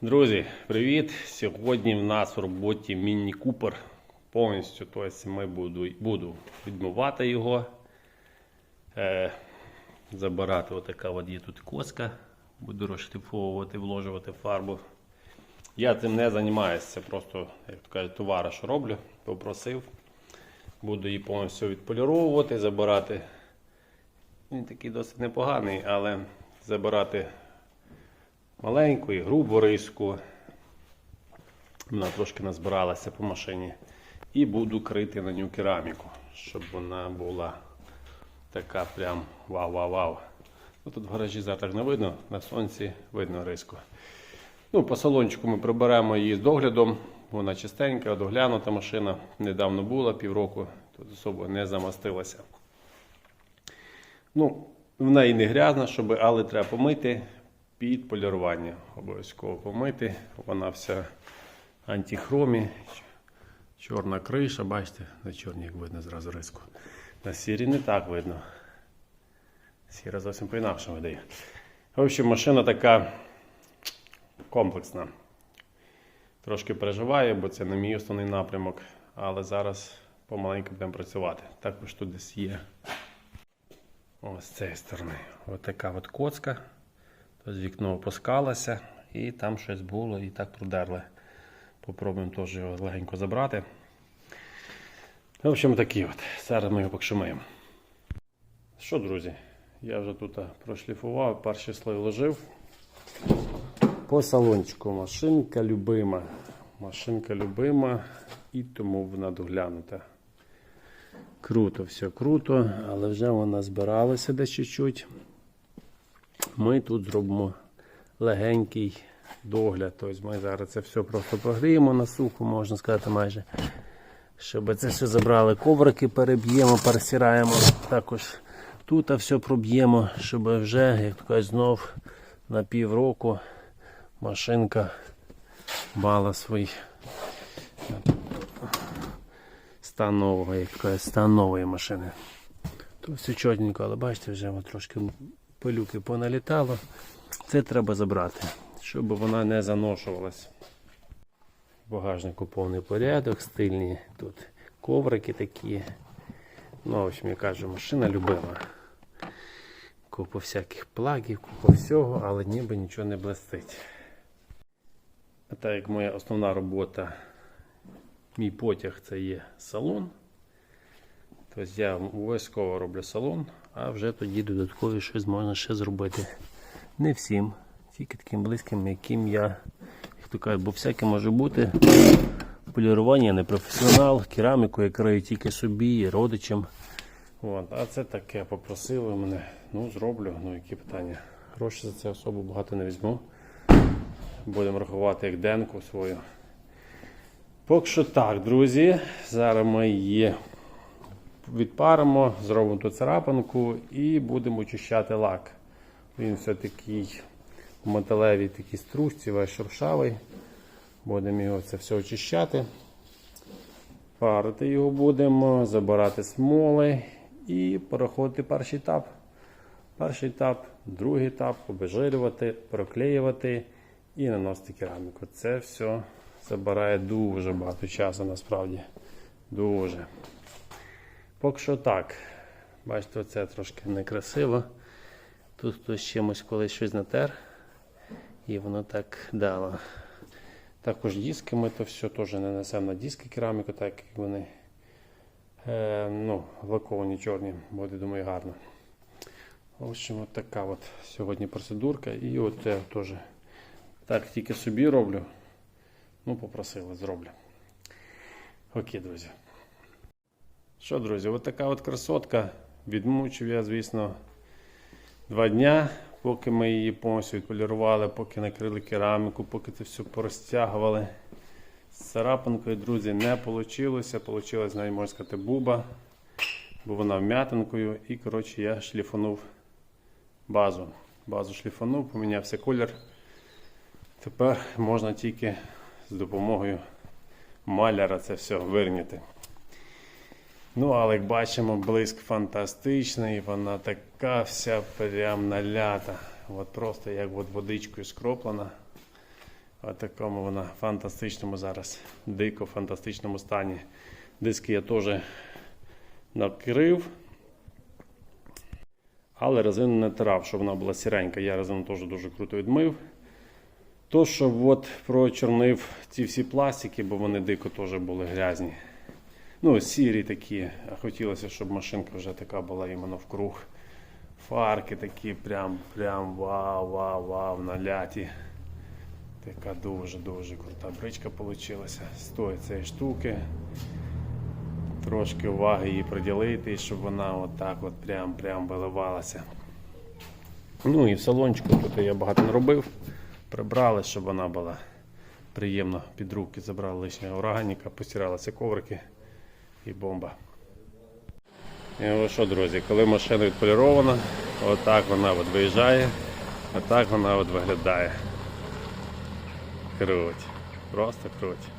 Друзі, привіт! Сьогодні в нас в роботі Міні Купер. Повністю тобто ми буду, буду відмивати його. Е, забирати отака от є тут коска. Буду розшліфовувати, вложувати фарбу. Я цим не займаюся, просто, як то кажуть, товариш роблю. Попросив. Буду її повністю відполіровувати, забирати. Він такий досить непоганий, але забирати маленьку і грубу риску. Вона трошки назбиралася по машині. І буду крити на ню кераміку, щоб вона була така прям вау-вау-вау. Ну, тут в гаражі зараз не видно, на сонці видно риску. Ну, по салончику ми приберемо її з доглядом. Вона чистенька, доглянута машина. Недавно була, півроку, тут особо не замастилася. Ну, в неї не грязна, щоб, але треба помити під полірування. Обов'язково помити. Вона вся антихромі. Чорна криша, бачите, на чорній як видно зразу риску. На сірій не так видно. Сіра зовсім по-інакшому видає. В общем, машина така комплексна. Трошки переживаю, бо це не мій основний напрямок, але зараз помаленьку будемо працювати. Також тут десь є ось з цієї сторони. Ось така от коцка. Тобто вікно опускалося і там щось було і так продерли. Попробуємо теж його легенько забрати. В общем, такі от. Зараз ми його покшимаємо. Що, друзі? Я вже тут прошліфував, перший слой вложив. По салончику машинка любима. Машинка любима і тому вона доглянута. Круто, все круто, але вже вона збиралася десь чуть-чуть. Ми тут зробимо легенький догляд. Тобто ми зараз це все просто прогріємо на суху, можна сказати, майже. Щоб це все забрали, коврики переб'ємо, пересираємо. Також тут все проб'ємо, щоб вже, як то кажуть, знов на півроку машинка мала свій стан нового, як то кажуть, стан нової машини. Тут все чотненько, але бачите, вже трошки пилюки поналітало. Це треба забрати, щоб вона не заношувалась. Багажнику повний порядок, стильні тут коврики такі. Ну, в общем, я кажу, машина любима. Купа всяких плагів, купа всього, але ніби нічого не блистить. А так як моя основна робота, мій потяг це є салон. Тобто я обов'язково роблю салон, а вже тоді додаткові щось можна ще зробити. Не всім, тільки таким близьким, яким я, як кажуть, бо всяке може бути. Полірування не професіонал, кераміку я крию тільки собі родичам. От, а це таке попросили мене. Ну, зроблю, ну які питання. Гроші за це особо багато не візьму. Будемо рахувати як денку свою. Поки що так, друзі. Зараз ми її відпаримо, зробимо ту царапинку і будемо очищати лак. Він все такий в металевій такій стружці, весь шуршавий. Будемо його це все очищати. Парити його будемо, забирати смоли і переходити перший етап. Перший етап, другий етап, обезжирювати, проклеювати і наносити кераміку. Це все забирає дуже багато часу насправді. Дуже. Поки що так. Бачите, це трошки некрасиво. Тут хтось чимось колись щось натер. І воно так дало. Також диски ми то все теж не несемо на диски кераміку, так як вони е, ну, лаковані чорні, буде, думаю, гарно. В общем, от така от сьогодні процедурка. І от я теж так тільки собі роблю. Ну, попросили, зроблю. Окей, друзі. Що, друзі, от така от красотка. Відмучив я, звісно, два дня, поки ми її повністю відполірували, поки накрили кераміку, поки це все порозтягували. З царапинкою, друзі, не вийшло. Получилась, навіть можна сказати, буба, бо вона вм'ятинкою. І, коротше, я шліфанув базу. Базу шліфанув, помінявся колір. Тепер можна тільки з допомогою маляра це все вирняти. Ну, але як бачимо, блиск фантастичний, вона така вся прям налята. От просто як от водичкою скроплена. В такому вона фантастичному зараз, дико фантастичному стані. Диски я теж накрив. Але резину не тирав, щоб вона була сіренька. Я резину теж дуже круто відмив. То, що от прочорнив ці всі пластики, бо вони дико теж були грязні. Ну, сірі такі. Хотілося, щоб машинка вже така була іменно вкруг. Фарки такі, прям, прям вау, вау, вау, наляті. Така дуже-дуже крута бричка вийшла. Стоїть цієї штуки. Трошки уваги їй приділити, щоб вона отак от прям, прям виливалася. Ну і в салончику тут я багато не робив. Прибрали, щоб вона була приємно під руки. Забрали лишнього органіка, постиралися коврики і бомба. І ось що, друзі, коли машина відполірована, отак вона от виїжджає, отак вона от виглядає. Круть. Просто круть.